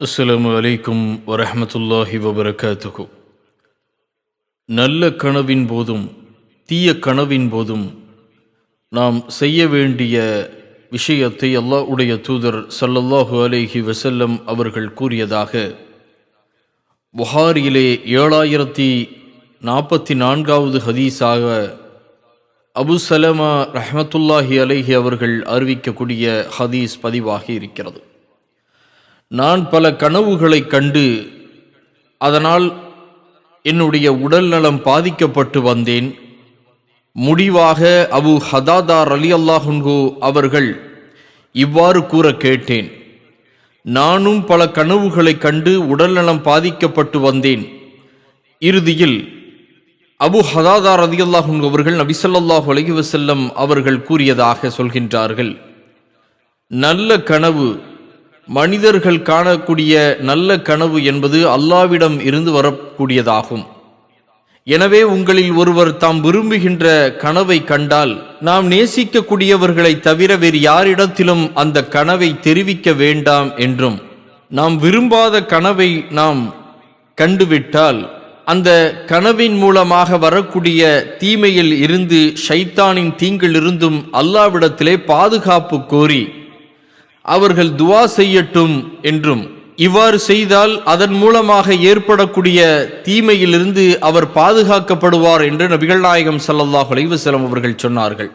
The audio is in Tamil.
அஸ்லாம் வலைக்கும் வரஹ்மத்துல்லாஹி வபரகாத்துஹு. நல்ல கனவின் போதும் தீய கனவின் போதும் நாம் செய்ய வேண்டிய விஷயத்தை அல்லாஹ்வுடைய தூதர் சல்லல்லாஹு அலைஹி வசல்லம் அவர்கள் கூறியதாக புகாரிலே ஏழாயிரத்தி நாற்பத்தி நான்காவது ஹதீஸாக அபு சலமா ரஹமத்துல்லாஹி அலைஹி அவர்கள் அறிவிக்கக்கூடிய ஹதீஸ் பதிவாகி இருக்கிறது. நான் பல கனவுகளை கண்டு அதனால் என்னுடைய உடல் நலம் பாதிக்கப்பட்டு வந்தேன். முடிவாக அபு ஹதாதார் அலி அல்லாஹுன்கோ அவர்கள் இவ்வாறு கூற கேட்டேன். நானும் பல கனவுகளை கண்டு உடல்நலம் பாதிக்கப்பட்டு வந்தேன். இறுதியில் அபு ஹதாதார் ரதி அல்லாஹுன் அவர்கள் நபிசல்லாஹு அலஹி வசல்லம் அவர்கள் கூறியதாக சொல்கின்றார்கள். நல்ல கனவு மனிதர்கள் காணக்கூடிய நல்ல கனவு என்பது அல்லாவிடம் இருந்து வரக்கூடியதாகும். எனவே உங்களில் ஒருவர் தாம் விரும்புகின்ற கனவை கண்டால் நாம் நேசிக்கக்கூடியவர்களை தவிர வேறு யாரிடத்திலும் அந்த கனவை தெரிவிக்க வேண்டாம் என்றும் நாம் விரும்பாத கனவை நாம் கண்டுவிட்டால் அந்த கனவின் மூலமாக வரக்கூடிய தீமையில் இருந்து ஷைத்தானின் தீங்கிலிருந்தும் அல்லாவிடத்திலே பாதுகாப்பு கோரி அவர்கள் துவா செய்யட்டும் என்றும். இவ்வாறு செய்தால் அதன் மூலமாக ஏற்படக்கூடிய தீமையிலிருந்து அவர் பாதுகாக்கப்படுவார் என்று நபிகள் நாயகம் ஸல்லல்லாஹு அலைவசலம் அவர்கள் சொன்னார்கள்.